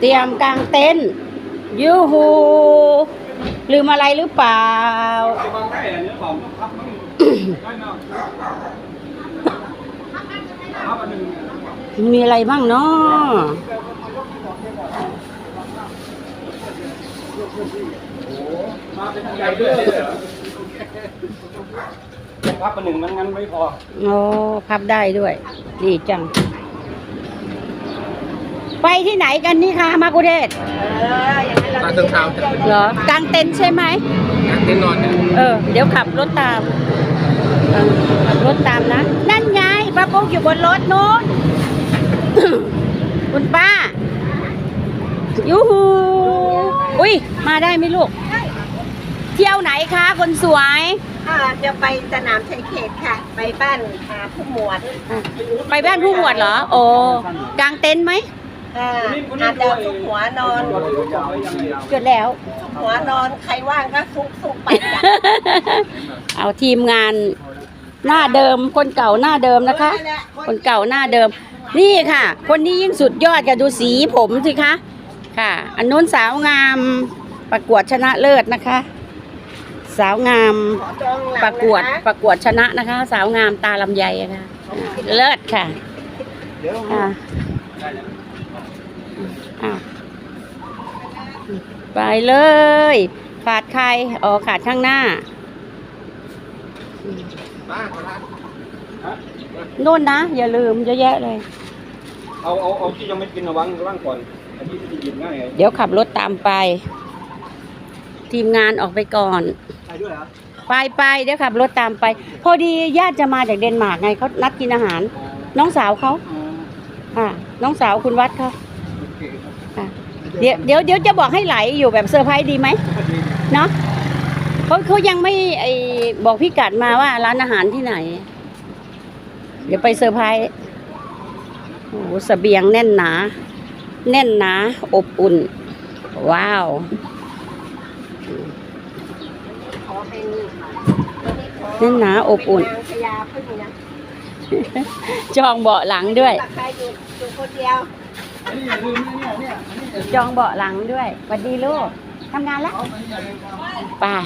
เตรียมกางเต็นท์ยูฮูลืมอะไรหรือเปล่าจะวางได้อันนี้ของพับต้องได้เนาะพับอันหนึ่งมีอะไรบ้างเนาะมาเป็นใหญ่ด้วยเหรอพับอันหนึ่งมันงั้นไม่พอ โอ้ พับได้ด้วย ดีจัง ไปที่ไหนกันนี่คะมากุเทศมาเติมเท้าจ้ะเหรอกางเต็นท์ใช่ไหมเต็นนอนเนี่ยเออ เดี๋ยวขับรถตามเออขับรถตามนะ นั่นไงป้าปุ๊กอยู่บนรถนู้น คุณป้า ยูฮูอุ้ย มาได้ไหมลูก เที่ยวไหนคะ คนสวย อ่าจะไปสนามชัยเขตค่ะ ไปบ้านหาผู้หมวดไปบ้านผู้หมวดเหรอ โอ้กางเต็นท์ไหม อ่าอาจจะซุกหัวนอนจดแล้วซุกหัวนอนใครว่างก็ซุกซุกไปจ้ะเอาทีมงานหน้าเดิมคนเก่าหน้าเดิมนะคะ คนเก่าหน้าเดิม นี่ค่ะ คนนี้ยิ่งสุดยอดค่ะดูสีผมสิคะค่ะ อันนู้นสาวงามประกวดชนะเลิศนะคะ สาวงามขอจองหลังประกวดนะคะประกวดชนะนะคะ สาวงามตาลำไยอะค่ะเลิศค่ะอะ อ้าวไปเลย ขาดใครอ๋อขาดข้างหน้ามาฮะนู่นนะ อย่าลืมเยอะแยะเลย เอาเอาเอาที่ยังไม่กินระวังระวังก่อนอันนี้จะหยิบง่ายไงเดี๋ยวขับรถตามไป ทีมงานออกไปก่อน ไปด้วยเหรอไปไปเดี๋ยวขับรถตามไป พอดีญาติจะมาจากเดนมาร์กไงเขานัดกินอาหาร น้องสาวเขาอ่าน้องสาวคุณวัดเขา เดี๋ยวเดี๋ยวเดี๋ยวจะบอกให้ไหลอยู่แบบเซอร์ไพรส์ดีไหมเนาะเขาเขายังไม่ไอบอกพี่กัดมาว่าร้านอาหารที่ไหน เดี๋ยวไปเซอร์ไพรส์โอ้โหเสบียงแน่นหนา แน่นหนา อบอุ่น ว้าวขอเป็นนี่ค่ะวันนี้ขอแน่นหนาอบอุ่นเป็นนางพญาพึ่งนะจองเบาะหลังด้วย ราคาอยู่อยู่คนเดียวอันนี้อย่าลืมนะเนี่ยเนี่ยอันนี้อย่าลืมจองเบาะหลังด้วยสวัสดีลูกทำงานแล้วเอาอันนี้อย่าลืมครับป้า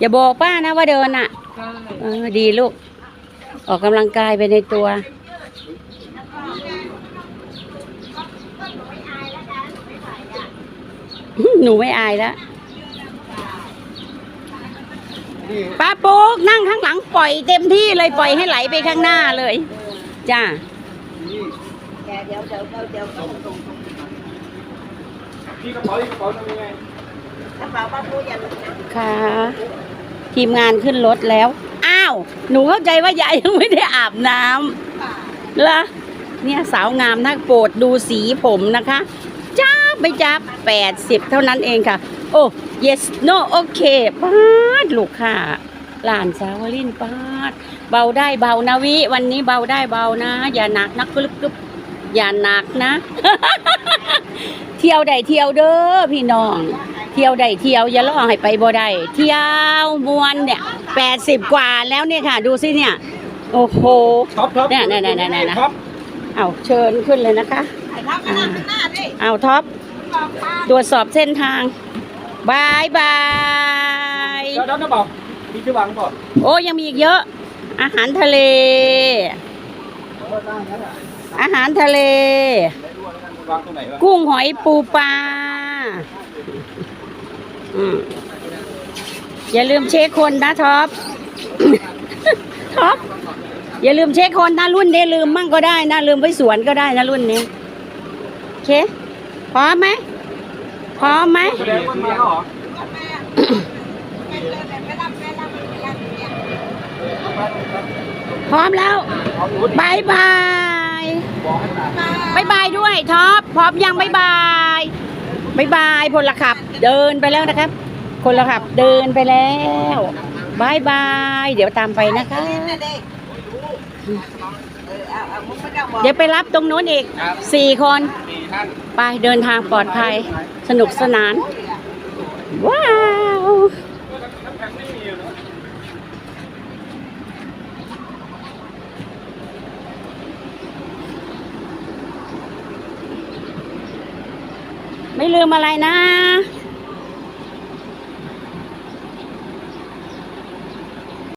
อย่าบอกป้านะว่าเดินอะเออดีลูก ออกกำลังกายไปในตัว หนูไม่อายแล้วนี่ป้าปุ๊กนั่งข้างหลังปล่อยเต็มที่เลยปล่อยให้ไหลไปข้างหน้าเลย จ้านี่ เดี๋ยวเดี๋ยวเดี๋ยวเดี๋ยวตรงตรงตรงพี่กระเป๋าอีกกระเป๋าทำยังไงกระเป๋าป้าปูอย่าลืมนะค่ะ ทีมงานขึ้นรถแล้ว อ้าว หนูเข้าใจว่ายายยังไม่ได้อาบน้ำเหรอเนี่ยสาวงามนักโปรดดูสีผมนะคะจ้าไปจ้าแปดสิบเท่านั้นเองค่ะ โอ้ yes no โอเคป้าดลูกค่ะหลานสาวลินป้าด เบาได้เบานะวิ วันนี้เบาได้เบานะ อย่าหนักนักกรึบกรึบ อย่าหนักนะ เที่ยวใดเที่ยวเด้อพี่น้อง เที่ยวใดเที่ยวอย่าล่อให้ไปบ่ได้เที่ยวมวนเนี่ยแปดสิบกว่าแล้วเนี่ยค่ะ ดูสิเนี่ย โอ้โหท็อปท็อปเนี่ยเนี่ยเนี่ยเนี่ยเนี่ยท็อปเอาเชิญขึ้นเลยนะคะไอ้ครับข้างหน้าข้างหน้าดิเอาท็อปบอกทางตรวจสอบเส้นทางบายบายเดี๋ยวเดี๋ยวนะบอกมีชื่อวางบอกโอ้ยังมีอีกเยอะ อาหารทะเลว่าตั้งนั้น อะอาหารทะเลได้ดูแล้วกันวางตรงไหนวะกุ้งหอยปูปลาอืมอย่าลืมเช็คคนนะท็อปท็อปอย่าลืมเช็คคนนะรุ่นนี้ลืมมั่งก็ได้นะลืมไว้สวนก็ได้นะรุ่นนี้โอเคพร้อมไหมพร้อมไหมแสดงว่ามาแล้วเหรอพร้อมแล้วเอาหนูดิบายบายบอกให้มาบายบายด้วยท็อปพร้อมยังบายบายบายบายพลขับ เดินไปแล้วนะครับพลขับเดินไปแล้วบายบาย เดี๋ยวตามไปนะคะเล่นนะเด็กเออเอาเอามึงไม่ต้องบอกเดี๋ยวไปรับตรงโน้นอีกสี่คนสี่ท่านไปเดินทางปลอดภัย สนุกสนาน ว้าว น้ำแข็งไม่มีอยู่เนอะ ไม่ลืมอะไรนะ